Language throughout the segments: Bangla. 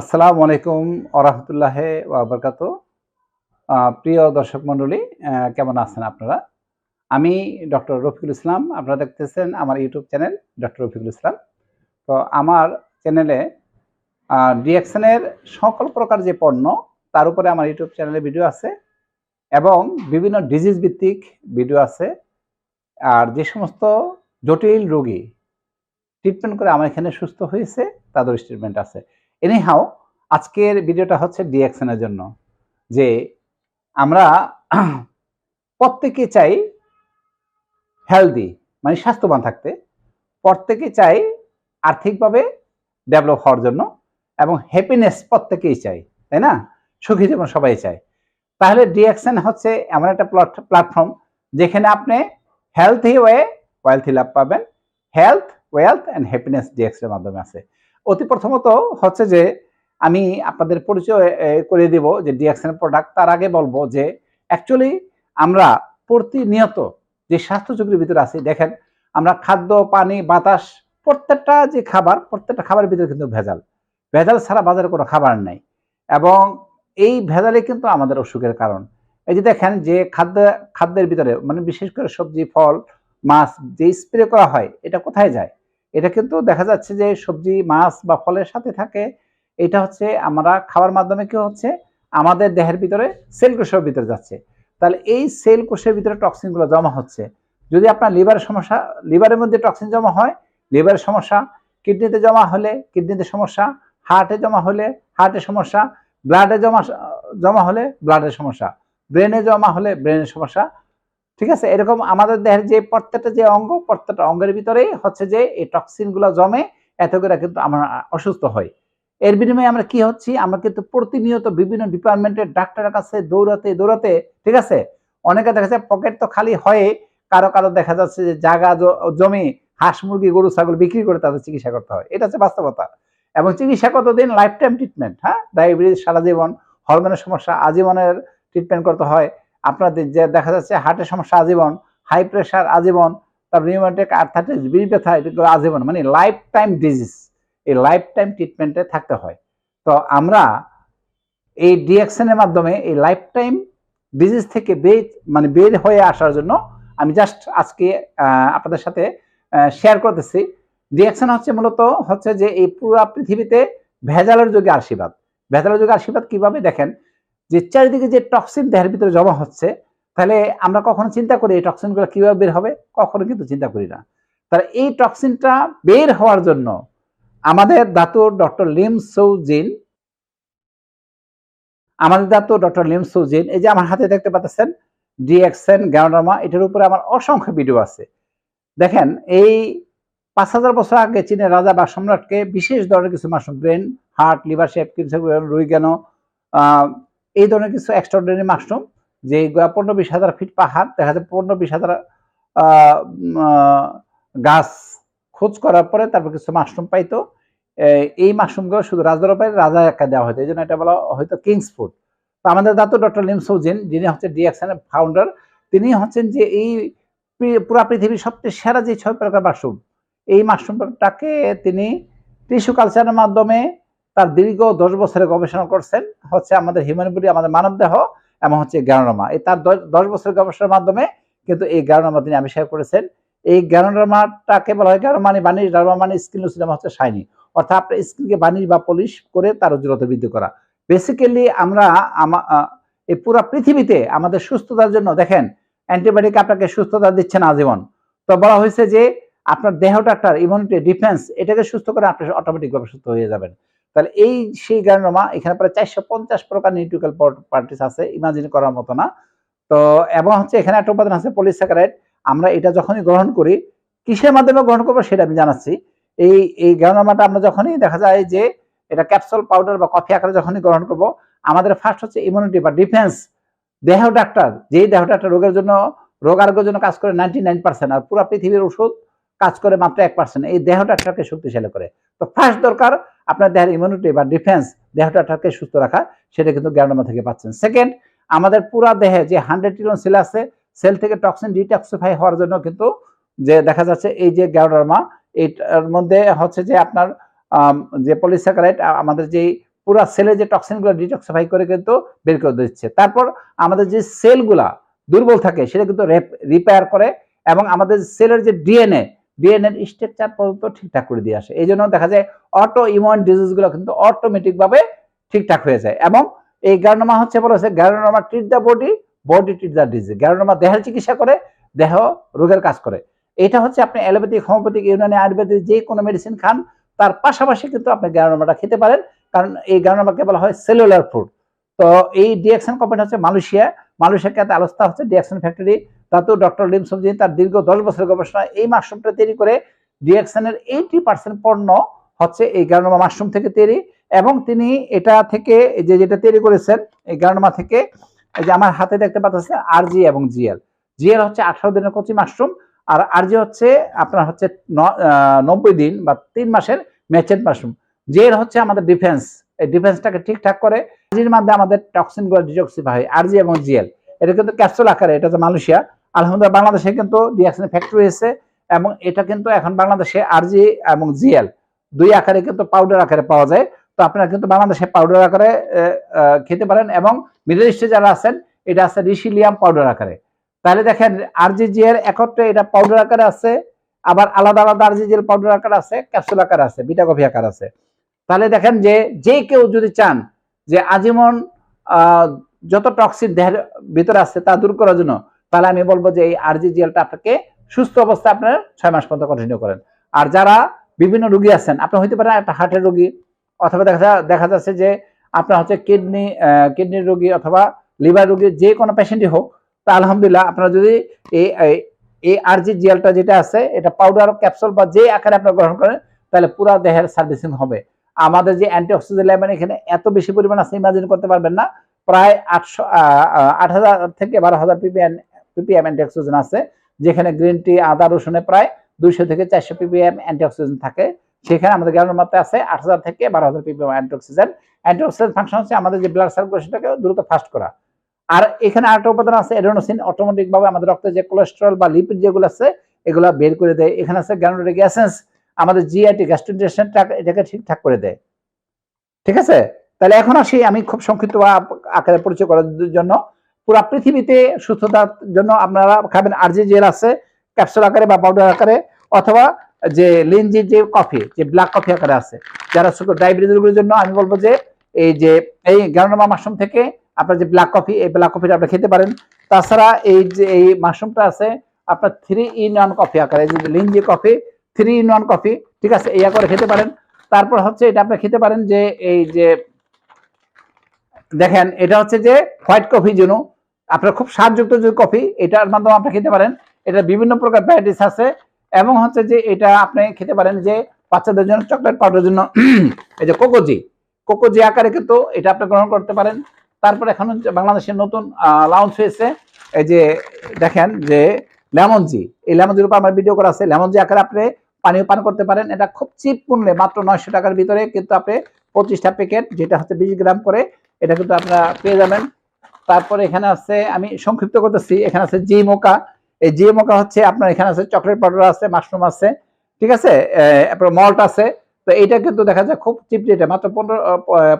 আসসালামু আলাইকুম আরহামতুল্লাহ ওয়াবারকাত। প্রিয় দর্শক মণ্ডলী কেমন আছেন আপনারা? আমি ডক্টর রফিকুল ইসলাম, আপনারা দেখতেছেন আমার YouTube channel doctor Rafiqul Islam. তো আমার চ্যানেলে ডিএকশনের সকল প্রকার যে পণ্য, তার উপরে আমার ইউটিউব চ্যানেলে ভিডিও আছে এবং বিভিন্ন ডিজিজ ভিত্তিক ভিডিও আছে। আর যে সমস্ত জটিল রোগী ট্রিটমেন্ট করে আমার এখানে সুস্থ হয়েছে, তাদের ট্রিটমেন্ট আছে। এনিহাও আজকের ভিডিওটা হচ্ছে ডিএকশনের জন্য, যে আমরা প্রত্যেকে চাই হেলদি মানে স্বাস্থ্যবান থাকতে, প্রত্যেকে চাই আর্থিকভাবে ডেভেলপ হওয়ার জন্য এবং হ্যাপিনেস প্রত্যেকেই চাই, তাই না? সুখী জীবন সবাই চায়। তাহলে ডিএকশন হচ্ছে এমন একটা প্ল্যাটফর্ম যেখানে আপনি হেলথি ওয়ে ওয়েলথি লাভ পাবেন। হেলথ ওয়েলথ অ্যান্ড হ্যাপিনেস ডিএক্সের মাধ্যমে আছে। অতি প্রথমত হচ্ছে যে আমি আপনাদের পরিচয় করে দেব যে ডিএক্সএন প্রোডাক্ট তার আগে বলব যে অ্যাকচুয়ালি আমরা প্রতিনিয়ত যে স্বাস্থ্য ঝুঁকির ভিতরে আছি, দেখেন, আমরা খাদ্য, পানি, বাতাস, প্রত্যেকটা যে খাবার, প্রত্যেকটা খাবারের ভিতরে কিন্তু ভেজাল। ভেজাল ছাড়া বাজারে কোনো খাবার নেই। এবং এই ভেজালে কিন্তু আমাদের অসুখের কারণ। এই যে দেখেন যে খাদ্য, খাদ্যের ভিতরে মানে বিশেষ করে সবজি, ফল, মাছ যে স্প্রে করা হয়, এটা কোথায় যায়? এটা কিন্তু দেখা যাচ্ছে যে সবজি, মাছ বা ফলের সাথে থাকে। এটা হচ্ছে আমরা খাওয়ার মাধ্যমে কি হচ্ছে? আমাদের দেহের ভিতরে সেল কোষের ভিতরে যাচ্ছে। তাহলে এই সেল কোষের ভিতরে টক্সিনগুলো জমা হচ্ছে। যদি আপনার লিভারের সমস্যা, লিভারের মধ্যে টক্সিন জমা হয়, লিভারের সমস্যা, কিডনিতে জমা হলে কিডনিতে সমস্যা, হার্টে জমা হলে হার্টের সমস্যা, ব্লাডে জমা জমা হলে ব্লাডের সমস্যা, ব্রেনে জমা হলে ব্রেনের সমস্যা ঠিক আছে? এরকম আমাদের দেহের যে প্রত্যেকটা যে অঙ্গ, প্রত্যেকটা অঙ্গের ভিতরেই হচ্ছে যে এই টক্সিনগুলো জমে, এত করে কিন্তু আমরা অসুস্থ হই। এর বিনিময়ে আমরা কি হচ্ছি? আমরা কিন্তু প্রতিনিয়ত বিভিন্ন ডিপার্টমেন্টের ডাক্তারের কাছে দৌড়াতে দৌড়াতে, ঠিক আছে? অনেকে দেখা যায় পকেট তো খালি হয়ে কারও কারও দেখা যাচ্ছে যে জায়গা জমি হাঁস, মুরগি, গরু, ছাগল বিক্রি করে তাদের চিকিৎসা করতে হয়। এটা হচ্ছে বাস্তবতা। এবং চিকিৎসা কতদিন? লাইফ টাইম ট্রিটমেন্ট হ্যাঁ? ডায়াবেটিস সারা জীবন হরমোনের সমস্যা, আজীবনের ট্রিটমেন্ট করতে হয়। আপনাদের যে দেখা যাচ্ছে হার্টের সমস্যা, আজীবন হাই প্রেশার আজীবন, তারপর রিউমেটিক আর্থাইটিস বিড়ি ব্যথা এগুলো আজীবন মানে লাইফ টাইম ডিজিজ এই লাইফ টাইম ট্রিটমেন্টে থাকতে হয়। তো আমরা এই ডিএকশনের মাধ্যমে এই লাইফ টাইম ডিজিজ থেকে বের মানে বের হয়ে আসার জন্য আমি জাস্ট আজকে আপনাদের সাথে শেয়ার করতেছি। ডিএকশন হচ্ছে মূলত হচ্ছে যে এই পুরো পৃথিবীতে ভেজালের যুগে আশীর্বাদ। ভেজালের যুগে আশীর্বাদ কীভাবে দেখেন? যে চারিদিকে যে টক্সিন দেহের ভিতরে জমা হচ্ছে, তাহলে আমরা কখনো চিন্তা করি এই টক্সিনগুলো কীভাবে বের হবে? কখনো কিন্তু চিন্তা করি না। তাহলে এই টক্সিনটা বের হওয়ার জন্য আমাদের দাতুর ডক্টর লিম সৌজিন আমাদের দাতুর ডক্টর লিম সৌজিন এই যে আমার হাতে দেখতে পাচ্ছেন, ডিএক্সএন গ্যানোডামা এটার উপরে আমার অসংখ্য ভিডিও আছে। দেখেন, এই পাঁচ হাজার বছর আগে চীনের রাজা বা সম্রাটকে বিশেষ ধরনের কিছু mushroom, brain, heart, liver shape কিছু রুই গেন এই ধরনের কিছু এক্সট্রাঅর্ডিনারি মাশরুম যে পনেরো বিশ হাজার ফিট পাহাড়, দেখা যায় পনেরো বিশ হাজার গাছ খোঁজ করার পরে তারপর কিছু মাশরুম পাইতো। এই- মাশরুমগুলো শুধু রাজদরবারে রাজা একা দেওয়া হতো, এই জন্য এটা বলা হয়তো কিংস ফুড তো আমাদের দাতো ডক্টর লিম সৌজিন যিনি হচ্ছে ডিএক্সএনের ফাউন্ডার তিনি হচ্ছেন যে এই পুরা পৃথিবীর সবচেয়ে সেরা যে ছয় প্রকার মাশরুম এই মাশরুমটাকে তিনি টিস্যু কালচারের মাধ্যমে তার দীর্ঘ দশ বছরের গবেষণা করছেন, হচ্ছে আমাদের হিউম্যানবডি আমাদের মানব দেহ এবং হচ্ছে গ্যানোডামা এই তার দশ- বছরের গবেষণার মাধ্যমে কিন্তু এই গ্যানোডামা তিনি আবিষ্কার করেছেন। এই গ্যানোডামাটাকে বলা হয় গ্যানোডামা মানে বানিশ ডারমা মানে স্কিন লুসিডামা হচ্ছে শাইনি। অর্থাৎ আপনার স্কিনকে বানিশ বা পলিশ করে তার উজ্জ্বলতা বৃদ্ধি করা। বেসিক্যালি আমরা এই পুরা পৃথিবীতে আমাদের সুস্থতার জন্য দেখেন অ্যান্টিবায়োটিক আপনাকে সুস্থতা দিচ্ছে না আজীবন। তো বলা হয়েছে যে আপনার দেহটার ইমিউনিটি ডিফেন্স এটাকে সুস্থ করে আপনি অটোমেটিকভাবে সুস্থ হয়ে যাবেন। তাহলে এই সেই গ্যানোডামা এখানে প্রায় চারশো পঞ্চাশ প্রকার নিউট্রিক্যাল পার্টিস আছে ইমাজিন করার মতো না। তো, এবং হচ্ছে এখানে একটা উপাদান আছে পলিস্যাকারাইড আমরা এটা যখনই গ্রহণ করি, কিসের মাধ্যমে গ্রহণ করব সেটা আমি জানাচ্ছি। এই এই গ্যানোডামাটা আমরা যখনই দেখা যায় যে, এটা ক্যাপসুল পাউডার বা কফি আকারে যখনই গ্রহণ করব, আমাদের ফার্স্ট হচ্ছে ইমিউনিটি বা ডিফেন্স দেহ ডাক্তার যেই দেহ ডাক্তার রোগের জন্য, রোগ আরোগ্যের জন্য কাজ করে নাইনটি নাইন পার্সেন্ট আর পুরো পৃথিবীর ওষুধ কাজ করে মাত্র এক পার্সেন্ট এই দেহ ডাক্তারকে শক্তিশালী করে। তো ফার্স্ট দরকার আপনার দেহের ইমিউনিটি বা ডিফেন্স দেহ ডাক্তারকে সুস্থ রাখা সেটা কিন্তু গ্যানোডামা থেকে পাচ্ছেন। সেকেন্ড আমাদের পুরা দেহে যে হান্ড্রেড ট্রিলিয়ন সেল আছে সেল থেকে টক্সিন ডিটক্সিফাই হওয়ার জন্য কিন্তু যে দেখা যাচ্ছে এই যে গ্যানোডার্মা এটার মধ্যে হচ্ছে যে আপনার যে পলিস্যাকারাইড আমাদের যেই পুরা সেলের যে টক্সিনগুলো ডিটক্সিফাই করে কিন্তু বের করে দিচ্ছে। তারপর আমাদের যে সেলগুলা দুর্বল থাকে, সেটা কিন্তু রিপেয়ার করে এবং আমাদের সেলের যে ডিএনএ ডিএনএর স্ট্রাকচার পর্যন্ত ঠিকঠাক করে দিয়ে আসে। এই জন্য দেখা যায় অটো ইমিউন ডিজিজগুলো কিন্তু অটোমেটিক ভাবে ঠিকঠাক হয়ে যায় এবং এই গ্যারোনোমা হচ্ছে বলা বলেছে ganoderma treat the body body treat the disease ganoderma দেহের চিকিৎসা করে, দেহ রোগের কাজ করে। এটা হচ্ছে আপনি অ্যালোপ্যাথিক, হোমিওপ্যাথিক, ইউনানি, আয়ুর্বেদিক যে কোনো মেডিসিন খান, তার পাশাপাশি কিন্তু আপনি গ্যারোনোমাটা খেতে পারেন। কারণ এই গ্যারোনোমাকে বলা হয় সেলুলার ফুড তো এই ডিএকশন কোম্পানি হচ্ছে মালয়েশিয়া। মালয়েশিয়াকে আলোচনা হচ্ছে ডিএকশন ফ্যাক্টরি তাতেও ডক্টর লিম সবজি তার দীর্ঘ দশ বছরের গবেষণা এই মাশরুমটা তৈরি করে ডিএকশনের এইটি পার্সেন্ট পণ্য হচ্ছে এই গ্যারোনোমা মাশরুম থেকে তৈরি এবং তিনি এটা থেকে যে যেটা তৈরি করেছেন, এই গ্যারোনোমা থেকে এই যে আমার হাতে দেখতে পাচ্ছেন আরজি এবং জিএল। জিএল হচ্ছে আঠারো দিনের কচি মাশরুম আর আরজি হচ্ছে আপনার হচ্ছে নব্বই দিন বা তিন মাসের ম্যাচেন্ট মাশরুম। জিএল হচ্ছে আমাদের ডিফেন্স। এই ডিফেন্সটাকে ঠিকঠাক করে আরজির মাধ্যমে আমাদের টক্সিনগুলো ডিটক্সিফাই হয়, আরজি এবং জিএল। এটা কিন্তু ক্যাপসুল আকারে, এটা হচ্ছে মালয়েশিয়া। আলহামদুলিল্লাহ, বাংলাদেশে কিন্তু ডিএক্সএন ফ্যাক্টরি হয়েছে এবং এটা কিন্তু এখন বাংলাদেশে আরজি এবং জিএল দুই আকারে কিন্তু পাউডার আকারে পাওয়া যায়। তো আপনারা কিন্তু বাংলাদেশে পাউডার আকারে খেতে পারেন এবং মিডল ইস্টে যারা আছেন, এটা আছে রিসিলিয়াম পাউডার আকারে। তাহলে দেখেন আরজিজি এর একত্রে এটা পাউডার আকারে আছে, আবার আলাদা আলাদা আরজিজি জিএল পাউডার আকার আছে ক্যাপসুল আকার আছে বিটা কফি আকার আছে। তাহলে দেখেন যে যে কেউ যদি চান যে আজীবন যত টক্সিন দেহের ভিতরে আছে তা দূর করার জন্য তাহলে আমি বলব যে এই আরজিজিএলটা আপনাকে সুস্থ অবস্থায় আপনার ছয় মাস পর্যন্ত কন্টিনিউ করেন। আর যারা বিভিন্ন রোগী আছেন, আপনার হইতে পারেন একটা হার্টের রোগী, অথবা দেখা দেখা যাচ্ছে যে আপনার হচ্ছে কিডনি কিডনির রোগী অথবা লিভার রোগী, যে কোনো পেশেন্টই হোক, তা আলহামদুলিল্লাহ আপনারা যদি এই এই আরজি জিএলটা যেটা আছে, এটা পাউডার ক্যাপসুল বা যে আকারে আপনারা গ্রহণ করেন, তাহলে পুরো দেহের সার্ভিসিং হবে। আমাদের যে অ্যান্টিঅক্সিডেন্ট লেভেল এখানে এত বেশি পরিমাণ আছে ইমাজিন করতে পারবেন না, প্রায় আটশো আট হাজার থেকে বারো হাজার পিপিএম পিপিএম অ্যান্টিঅক্সিজেন আছে, যেখানে গ্রিন টি আদা, রসুনে প্রায় দুইশো থেকে চারশো পিপিএম অ্যান্টিঅক্সিজেন থাকে। সেখানে আমাদের গ্রামের মাত্রায় আছে আট হাজার থেকে বারো হাজার পিপিএম অ্যান্টিঅক্সিজেন অ্যান্টিঅক্সিডেন্ট ফাংশন হচ্ছে আমাদের যে ব্লাড সার্কুলেশনটাকে দ্রুত ফাস্ট করা। আর এখানে আরেকটা উপাদান আছে এডোনোসিন অটোমেটিক ভাবে আমাদের রক্তে যে কোলেস্ট্রল বা লিপিড যেগুলো আছে, এগুলো বের করে দেয়। এখানে আছে গ্যানোটিক অ্যাসেন্স আমাদের জিআইটি গ্যাস্ট্রিন্টেশনটা এটাকে ঠিকঠাক করে দেয়। ঠিক আছে? তাহলে এখন আসি আমি খুব সংক্ষিপ্ত আকারে পরিচয় করার জন্য। পুরা পৃথিবীতে সুস্থতার জন্য আপনারা খাবেন আরজি জেল আছে ক্যাপসুল আকারে বা পাউডার আকারে, অথবা যে লিনজি যে কফি যে ব্ল্যাক কফি আকারে আছে। যারা ডায়াবেটিস রোগীর জন্য আমি বলব যে, এই যে, এই গ্যানোমা মাশরুম থেকে আপনার যে ব্ল্যাক কফি এই ব্ল্যাক কফিটা আপনি খেতে পারেন। তাছাড়া এই যে, এই মাশরুমটা আছে, আপনার থ্রি ইন ওয়ান কফি আকারে যে Lingzhi coffee three in one coffee ঠিক আছে, এই আকারে খেতে পারেন। তারপর হচ্ছে এটা আপনি খেতে পারেন যে, এই যে, দেখেন, এটা হচ্ছে যে হোয়াইট কফি জন্য আপনার খুব স্বাদযুক্ত যে কফি, এটার মাধ্যমে আপনি খেতে পারেন। এটা বিভিন্ন প্রকার ভ্যারাইটিস আছে এবং হচ্ছে যে এটা আপনি খেতে পারেন যে বাচ্চাদের জন্য চকলেট পাউডারের জন্য। এই যে কোকোজি কোকোজি আকারে কিন্তু এটা আপনি গ্রহণ করতে পারেন। তারপর এখন বাংলাদেশের নতুন লাউন্স হয়েছে। এই যে দেখেন যে লেমন জি এই লেমন জির উপর আমার ভিডিও করা আছে। লেমন জি আকারে আপনি পানীয় পান করতে পারেন। এটা খুব চিপ মূল্যে, মাত্র নয়শো টাকার ভিতরে কিন্তু আপনি পঁচিশটা প্যাকেট যেটা হচ্ছে বিশ গ্রাম করে, এটা কিন্তু আপনারা পেয়ে যাবেন। তারপরে এখানে আছে, আমি সংক্ষিপ্ত করতেছি, এখানে আছে জি মোকা। এই জি মোকা হচ্ছে আপনার এখানে আছে চকলেট পাউডার আছে, মাশরুম আছে, ঠিক আছে? মল্ট আছে। তো এইটা কিন্তু দেখা যায় খুব চিপ রেটে, মাত্র পনেরো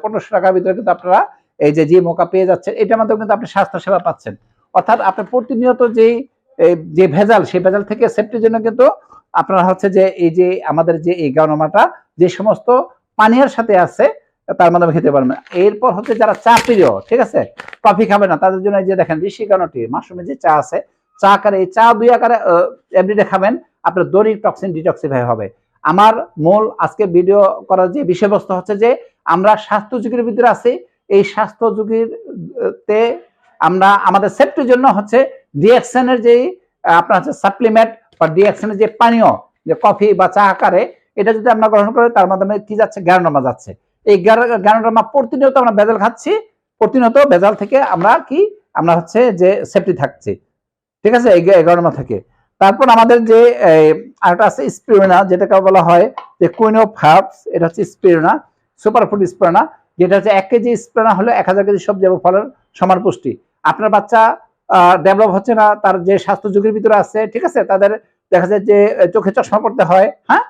পনেরোশো টাকার ভিতরে কিন্তু আপনারা এই যে জি মোকা পেয়ে যাচ্ছেন, এটার মাধ্যমে কিন্তু আপনি স্বাস্থ্য সেবা পাচ্ছেন। অর্থাৎ আপনি প্রতিনিয়ত যেই যে ভেজাল, সেই ভেজাল থেকে সেফটির জন্য কিন্তু আপনার হচ্ছে যে, এই যে আমাদের যে এই গানমাটা যে সমস্ত পানীয়ের সাথে আছে তার মাধ্যমে খেতে পারবেন এরপর হচ্ছে যারা চা প্রিয় ঠিক আছে? কফি খাবে না, তাদের জন্য যে দেখেন ঋষি গানটি মাশরুমের যে চা আছে, চা আকারে, এই চা দুই আকারে এভরিডে খাবেন, আপনার দৈনিক টক্সিন ডিটক্সিফাই হবে। আমার মূল আজকে ভিডিও করার যে বিষয়বস্তু হচ্ছে যে, আমরা স্বাস্থ্য ঝুঁকির ভিতরে আছি, এই স্বাস্থ্য ঝুঁকির, তে আমরা, আমাদের সেফটির জন্য হচ্ছে ডিএক্সেনের যেই আপনার হচ্ছে সাপ্লিমেন্ট বা ডিএক্সেনের যে পানীয়, যে কফি বা চা আকারে, এটা যদি আমরা গ্রহণ করি, তার মাধ্যমে কি যাচ্ছে? গ্যারোনামা যাচ্ছে। এই গ্যারোনামা প্রতিনিয়ত আমরা ভেজাল খাচ্ছি, প্রতিনিয়ত ভেজাল থেকে আমরা কি, আমরা হচ্ছে যে সেফটি থাকছি। ঠিক আছে? এই গ্যারোনামা থেকে। তারপর আমাদের যে আরেকটা আছে স্পিরোনা, যেটাকে বলা হয় যে কুইন অফ হার্বস, এটা হচ্ছে স্পিরোনা, সুপার ফুড স্পিরোনা, যেটা হচ্ছে এক কেজি স্পিরোনা হলো এক হাজার কেজি সবজি এবং ফলের সমান পুষ্টি। আপনার বাচ্চা ডেভেলপ হচ্ছে না, তার যে স্বাস্থ্য ঝুঁকির ভিতরে আছে, ঠিক আছে? তাদের দেখা যায় যে, চোখে চশমা পড়তে হয় হ্যাঁ?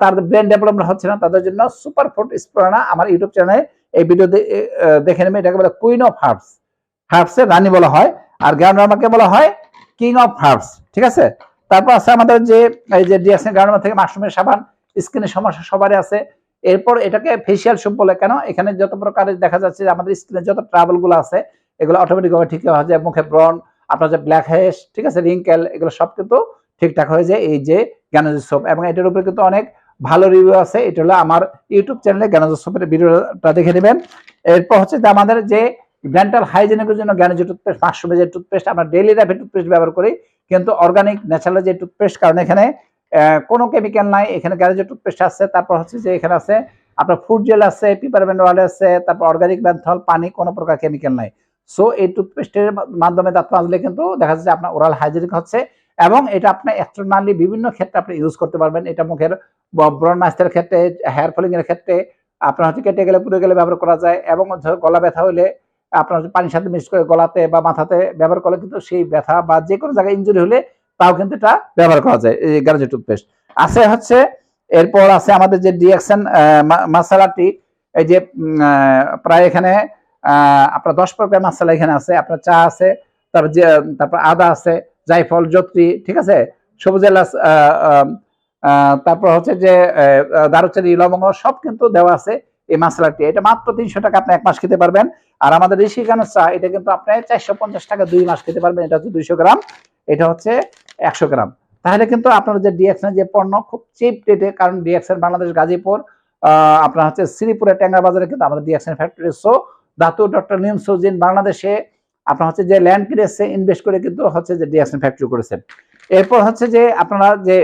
তার ব্রেন ডেভেলপমেন্ট হচ্ছে না, তাদের জন্য সুপার ফুড স্প্রানা আমার ইউটিউব চ্যানেলে এই ভিডিও দেখে নেবেন এটাকে বলে কুইন অফ হার্বস হার্বসের রানী বলা হয়, আর গ্রাউন্ডারমাকে বলা হয় কিং অফ হার্বস ঠিক আছে? তারপর আছে আমাদের যে, এই যে ডিএসএন গ্রাউন্ডার থেকে মাশরুমের সাবান স্কিনের সমস্যা সবারই আছে। এরপর এটাকে ফেসিয়াল সুপ বলে, কেন? এখানে যত প্রকারের দেখা যাচ্ছে যে আমাদের স্কিনে যত ট্রাভেলগুলো আছে, এগুলো অটোমেটিক ভাবে ঠিক হয়ে যায়। মুখে ব্রন আপনার যে ব্ল্যাক হেস ঠিক আছে? রিঙ্কেল এগুলো সব কিন্তু ঠিকঠাক হয়ে যায়। এই যে সোপ এবং এটার উপরে কিন্তু অনেক ভালো রিভিউ আছে। এটা হলো আমার ইউটিউব চ্যানেলে সোপের ভিডিওটা দেখে নেবেন। এরপর হচ্ছে যে আমাদের যে ডেন্টাল হাইজেনিকের জন্য জ্ঞানজ টুথপেস্ট মাশরুমের যে টুথপেস্ট আমরা ডেইলি লাইফে টুথপেস্ট ব্যবহার করি। কিন্তু অর্গানিক ন্যাচারাল যে টুথপেস্ট কারণ এখানে কোনো কেমিক্যাল নাই। এখানে গ্যারেজ টুথপেস্ট আছে। তারপর হচ্ছে যে এখানে আছে, আপনার ফুড জেল আছে পিপারমেন্ট ওয়াল আছে, তারপর অর্গানিক ব্যান্থল পানি, কোনো প্রকার কেমিক্যাল নাই। সো এই টুথপেস্টের মাধ্যমে দাঁত মাজলে কিন্তু দেখা যাচ্ছে আপনার ওরাল হাইজেনিক হচ্ছে। এবং এটা আপনি এক্সটার্নালি বিভিন্ন ক্ষেত্রে আপনি ইউজ করতে পারবেন। এটা মুখের ব্রণ মাস্টের ক্ষেত্রে হেয়ার ফলিং এর ক্ষেত্রে আপনার হচ্ছে কেটে গেলে পুড়ে গেলে ব্যবহার করা যায় এবং গলা ব্যথা হলে আপনার পানির সাথে মিক্স করে গলাতে বা মাথাতে ব্যবহার করলে কিন্তু সেই ব্যথা বা যে কোনো জায়গায় ইঞ্জুরি হলে তাও কিন্তু এটা ব্যবহার করা যায়। এই গ্যারেজের টুথপেস্ট আছে হচ্ছে, এরপর আছে আমাদের যে ডিএক্সএন মশলাটি এই যে প্রায় এখানে আপনার দশ প্রকার মশলা এখানে আছে, আপনার চা আছে, তারপর যে তারপর আদা আছে জায়ফল জত্রি ঠিক আছে? সবুজ এলাচ তারপর হচ্ছে যে আহ, দারুচিনি লবঙ্গ সব কিন্তু দেওয়া আছে এই মশলাটি। এটা মাত্র তিনশো টাকা আপনি এক মাস খেতে পারবেন। আর আমাদের ঋষিকানের চা এটা কিন্তু আপনি চারশো পঞ্চাশ টাকা দুই মাস খেতে পারবেন। এটা হচ্ছে দুইশো গ্রাম এটা হচ্ছে একশো গ্রাম। তাহলে কিন্তু আপনার যে ডিএক্সএন যে পণ্য খুব চিপ রেটে কারণ ডিএক্সএন বাংলাদেশ গাজীপুর আপনার হচ্ছে শ্রীপুরের ট্যাংরা বাজারে কিন্তু আমাদের DXN factory so Datuk doctor নিয়ম সুজিন বাংলাদেশে আপনার হচ্ছে যে ল্যান্ড কিনেছে ইনভেস্ট করে কিন্তু হচ্ছে যে ডিএক্সএন ফ্যাক্টরি করেছেন। এরপর হচ্ছে যে আপনারা যে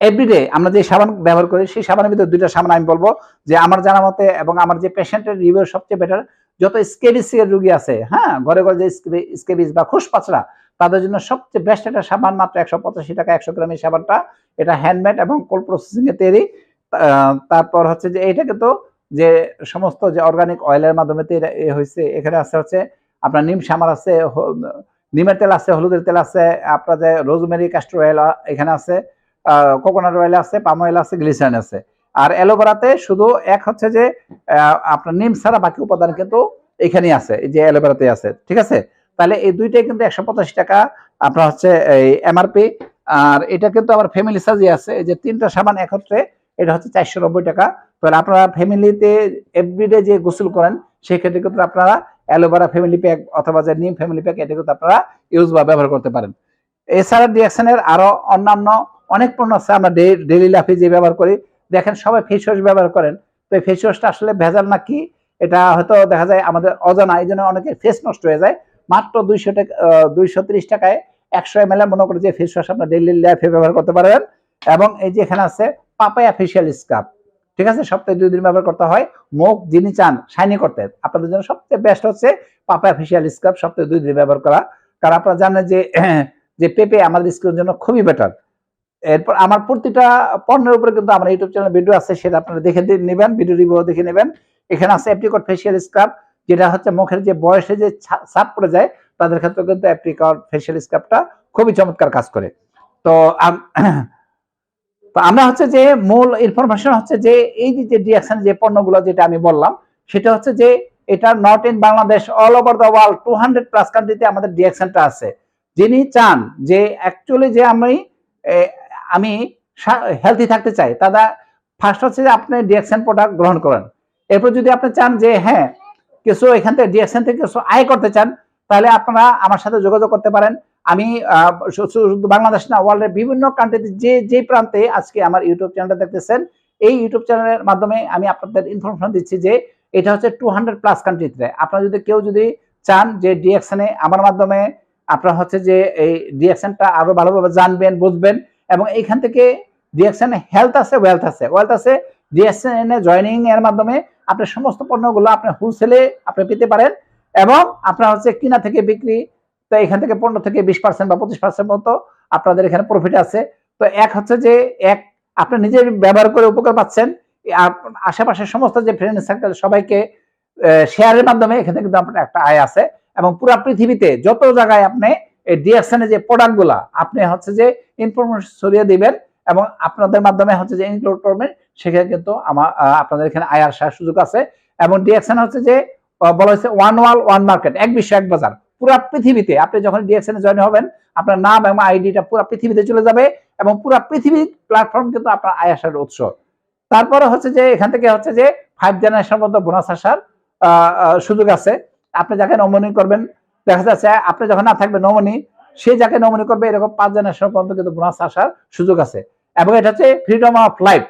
এভরিডে আমরা যে সাবান ব্যবহার করি, সেই সাবানের ভিতরে দুইটা সাবান আমি বলব, যে আমার জানা মতে এবং আমার যে পেশেন্টের রিভিউ সবচেয়ে বেটার যত স্কেবিস এর রুগী আছে হ্যাঁ ঘরে ঘরে যে স্কেবিস বা খুশপাচড়া তাদের জন্য সবচেয়ে বেস্ট একটা সাবান মাত্র একশো পঁচাশি টাকা, একশো এই সাবানটা। এটা হ্যান্ডমেড এবং কোল্ড প্রসেসিং এ তৈরি। তারপর হচ্ছে যে এইটা কিন্তু যে সমস্ত যে অর্গানিক অয়েলের মাধ্যমে তৈরি হয়েছে, এখানে আছে হচ্ছে আপনার নিম শ্যামার আছে নিমের তেল আছে, হলুদের তেল আছে, আপনার যে রোজমেরি ক্যাস্টর অয়েল এখানে আছে কোকোনাট অয়েল আছে পাম অয়েল আছে গ্লিসারিন আছে। আর অ্যালোভেরাতে শুধু এক হচ্ছে যে আপনার নিম ছাড়া বাকি উপাদান কিন্তু এখানেই আছে যে অ্যালোভেরাতে আছে, ঠিক আছে? তাহলে এই দুইটাই কিন্তু একশো পঁচাশি টাকা, আপনার হচ্ছে এই এমআরপি আর এটা কিন্তু আমার ফ্যামিলি সাজি আছে যে তিনটা সাবান একত্রে, এটা হচ্ছে চারশো নব্বই টাকা। তাহলে আপনারা ফ্যামিলিতে এভরিডে যে গোসল করেন, সেক্ষেত্রে কিন্তু আপনারা অ্যালোভেরা ফ্যামিলি প্যাক অথবা যে নিম ফ্যামিলি প্যাক, এটা কিন্তু আপনারা ইউজ বা ব্যবহার করতে পারেন। এছাড়া ডিএক্সনের আরও অন্যান্য অনেক পণ্য আছে, আমরা ডেলি লাইফে যে ব্যবহার করি, দেখেন সবাই ফেস ওয়াশ ব্যবহার করেন। তো এই ফেস ওয়াশটা আসলে ভেজাল না কি? এটা হয়তো দেখা যায় আমাদের অজানা, এই জন্য অনেকে ফেস নষ্ট হয়ে যায়। মাত্র দুইশো টাকা দুইশো ত্রিশ টাকায় একশো এম এল মনে করে যে ফেস ওয়াশ আপনার ডেইলি লাইফে ব্যবহার করতে পারবেন এবং এই যে এখানে আছে পাপায়া ফেসিয়াল স্কাব ঠিক আছে? সপ্তাহে দুই দিন ব্যবহার করতে হয়। মুখ যিনি চান শাইনি করতে। আপনাদের জন্য সবচেয়ে বেস্ট হচ্ছে পাপা ফেশিয়াল স্কাব সপ্তাহে দুই দিন ব্যবহার করা। কারণ আপনারা জানেন যে যে পেপে আমাদের স্কিনের জন্য খুবই বেটার এরপর আমার প্রতিটা পণ্যের উপরে কিন্তু আমার ইউটিউব চ্যানেল ভিডিও আছে, সেটা আপনারা দেখে নেবেন ভিডিও রিভিউ দেখে নেবেন। এখানে আছে অ্যাপ্রিকট ফেসিয়াল স্ক্রাব যেটা হচ্ছে মুখের যে বয়সে যে ছাপ পড়ে যায়, তাদের ক্ষেত্রে কিন্তু অ্যাপ্রিকট ফেশিয়াল স্ক্রাবটা খুবই চমৎকার কাজ করে। তো তো আমরা হচ্ছে যে মূল ইনফরমেশন হচ্ছে যে এই যে ডিএকশন যে পণ্যগুলো যেটা আমি বললাম, সেটা হচ্ছে যে এটা not in Bangladesh all over the world two hundred plus কান্ট্রিতে আমাদের ডিএকশনটা আছে। যিনি চান যে অ্যাকচুয়ালি যে আমি আমি হেলদি থাকতে চাই, তারা ফার্স্ট হচ্ছে যে আপনি ডিএকশন প্রোডাক্ট গ্রহণ করেন। এরপর যদি আপনি চান যে হ্যাঁ কিছু এখান থেকে ডিএকশন থেকে কিছু আয় করতে চান, তাহলে আপনারা আমার সাথে যোগাযোগ করতে পারেন। আমি শুধু বাংলাদেশ না ওয়ার্ল্ডের বিভিন্ন কান্ট্রিতে যে যে প্রান্তে আজকে আমার ইউটিউব চ্যানেলটা দেখতেছেন, এই ইউটিউব চ্যানেলের মাধ্যমে আমি আপনাদের ইনফরমেশন দিচ্ছি যে, এটা হচ্ছে টু হান্ড্রেড প্লাস কান্ট্রিতে আপনারা যদি কেউ যদি চান যে ডিএকশনে আমার মাধ্যমে আপনারা হচ্ছে যে এই ডিএকশনটা আরও ভালোভাবে জানবেন, বুঝবেন, এবং এইখান থেকে ডিএকশনে হেলথ আছে ওয়েলথ আছে। ওয়েলথ আছে ডিএকশনে জয়নিং এর মাধ্যমে আপনি সমস্ত পণ্যগুলো আপনি হোলসেলে আপনি পেতে পারেন, এবং আপনার হচ্ছে কিনা থেকে বিক্রি তো এখান থেকে পনেরো থেকে বিশ পার্সেন্ট বা পঁচিশ পার্সেন্ট মতো আপনাদের এখানে প্রফিট আছে। তো এক হচ্ছে যে, এক, আপনি নিজে ব্যবহার করে উপকার পাচ্ছেন। আশেপাশের সমস্ত যে ফ্রেন্ড সার্কেল সবাইকে শেয়ারের মাধ্যমে এখানে কিন্তু আপনার একটা আয় আছে। এবং পুরো পৃথিবীতে যত জায়গায় আপনি এই ডিএকশনের যে প্রোডাক্টগুলা আপনি হচ্ছে যে ইনফরমেশন ছড়িয়ে দিবেন এবং আপনাদের মাধ্যমে হচ্ছে যে ইনক্লুড সেখানে কিন্তু আমার আপনাদের এখানে আয় আসার সুযোগ আছে। এবং ডিএক্সএন হচ্ছে যে বলা হয়েছে ওয়ান ওয়াল ওয়ান মার্কেট এক বিশ্ব, এক বাজার। পুরা পৃথিবীতে। আপনি যখন ডিএক্সএন জয়েন হবেন, আপনার নাম এবং আইডিটা পুরো পৃথিবীতে চলে যাবে এবং পুরো পৃথিবীর প্ল্যাটফর্ম কিন্তু আপনার আয় আসার উৎস। তারপরে হচ্ছে যে, এখান থেকে হচ্ছে যে ফাইভ জেনারেশন মধ্যে বোনাস আসার সুযোগ আছে। আপনি যাকে নমনি করবেন, দেখা যাচ্ছে আপনি যখন না থাকবে নমনি সে যাকে নমনি করবে, এরকম পাঁচ জেনারেশন পর্যন্ত কিন্তু বোনাস আসার সুযোগ আছে। এবং এটা হচ্ছে ফ্রিডম অফ লাইফ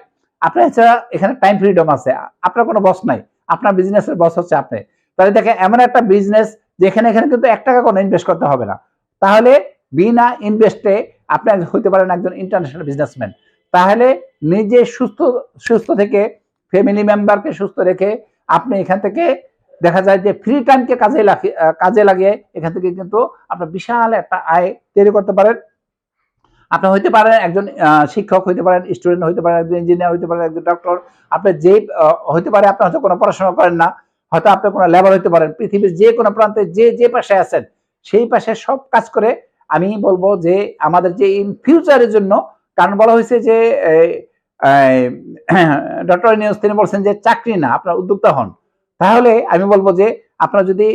আপনার এছাড়া এখানে টাইম ফ্রিডম আছে। আপনার কোনো বস নাই। আপনার বিজনেসের বস হচ্ছে আপনি। তাহলে দেখেন, এমন একটা বিজনেস যেখানে এখানে কিন্তু এক টাকা কোনো ইনভেস্ট করতে হবে না। তাহলে বিনা ইনভেস্টে আপনি হইতে পারেন একজন ইন্টারন্যাশনাল বিজনেসম্যান তাহলে নিজে সুস্থ সুস্থ থেকে ফ্যামিলি মেম্বারকে সুস্থ রেখে আপনি এখান থেকে দেখা যায় যে ফ্রি টাইমকে কাজে লাগিয়ে কাজে লাগিয়ে এখান থেকে কিন্তু আপনার বিশাল একটা আয় তৈরি করতে পারেন। আপনি হইতে পারেন একজন শিক্ষক হইতে পারেন স্টুডেন্ট হইতে পারেন, একজন ইঞ্জিনিয়ার হইতে পারেন, একজন ডক্টর আপনি যে হইতে পারে আপনি হয়তো কোনো পড়াশোনা করেন না হয়তো আপনি কোনো লেবার হইতে পারেন পৃথিবীর যে কোনো প্রান্তে যে যে পাশে আছেন, সেই পাশে সব কাজ করে আমি বলব যে আমাদের যে ইন ফিউচারের জন্য, কারণ বলা হয়েছে যে ডক্টর নিউজ তিনি বলছেন যে চাকরি না, আপনার উদ্যোক্তা হন। তাহলে আমি বলব যে আপনারা যদি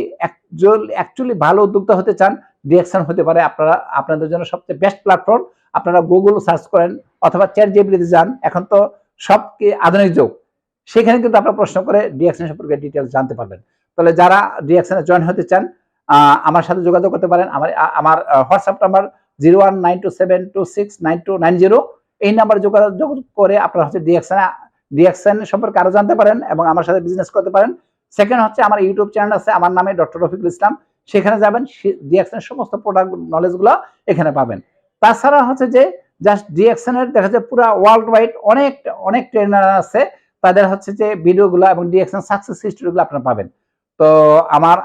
অ্যাকচুয়ালি ভালো উদ্যোক্তা হতে চান ডিরেকশন হতে পারে, আপনারা, আপনাদের জন্য সবচেয়ে বেস্ট প্ল্যাটফর্ম আপনারা গুগল সার্চ করেন, অথবা চ্যাট জিবিলিতে যান, এখন তো সব আধুনিক যুগ। সেখানে কিন্তু আপনার প্রশ্ন করে ডিএকশন সম্পর্কে ডিটেলস জানতে পারবেন। তাহলে যারা ডিএকশনে জয়েন হতে চান আমার সাথে যোগাযোগ করতে পারেন। আমার আমার WhatsApp number zero one nine two seven two six nine two nine zero এই নাম্বারে যোগাযোগ করে আপনারা হচ্ছে ডিএকশন ডিএকশন সম্পর্কে আরও জানতে পারেন এবং আমার সাথে বিজনেস করতে পারেন। সেকেন্ড হচ্ছে আমার ইউটিউব চ্যানেল আছে, আমার নামে ডক্টর রফিকুল ইসলাম। সেখানে যাবেন ডিএকশনের সমস্ত প্রোডাক্ট নলেজগুলো এখানে পাবেন। তাছাড়া হচ্ছে যে জাস্ট ডিএকশনের দেখা যায় পুরো ওয়ার্ল্ড ওয়াইড অনেক অনেক ট্রেনার আছে। তাদের হচ্ছে যে ভিডিওগুলো এবং ডিএকশন সাকসেস হিস্টোরিগুলো আপনারা পাবেন। তো আমার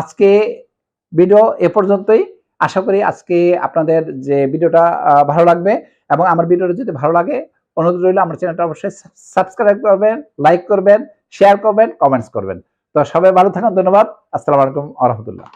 আজকে ভিডিও এ পর্যন্তই। আশা করি আজকে আপনাদের যে ভিডিওটা ভালো লাগবে এবং আমার ভিডিওটা যদি ভালো লাগে, অনুরোধ রইল আমার চ্যানেলটা অবশ্যই সাবস্ক্রাইব করবেন লাইক করবেন শেয়ার করবেন কমেন্টস করবেন। তো সবাই ভালো থাকুন, ধন্যবাদ। আসসালামু আলাইকুম আ রহমতুল্লাহ।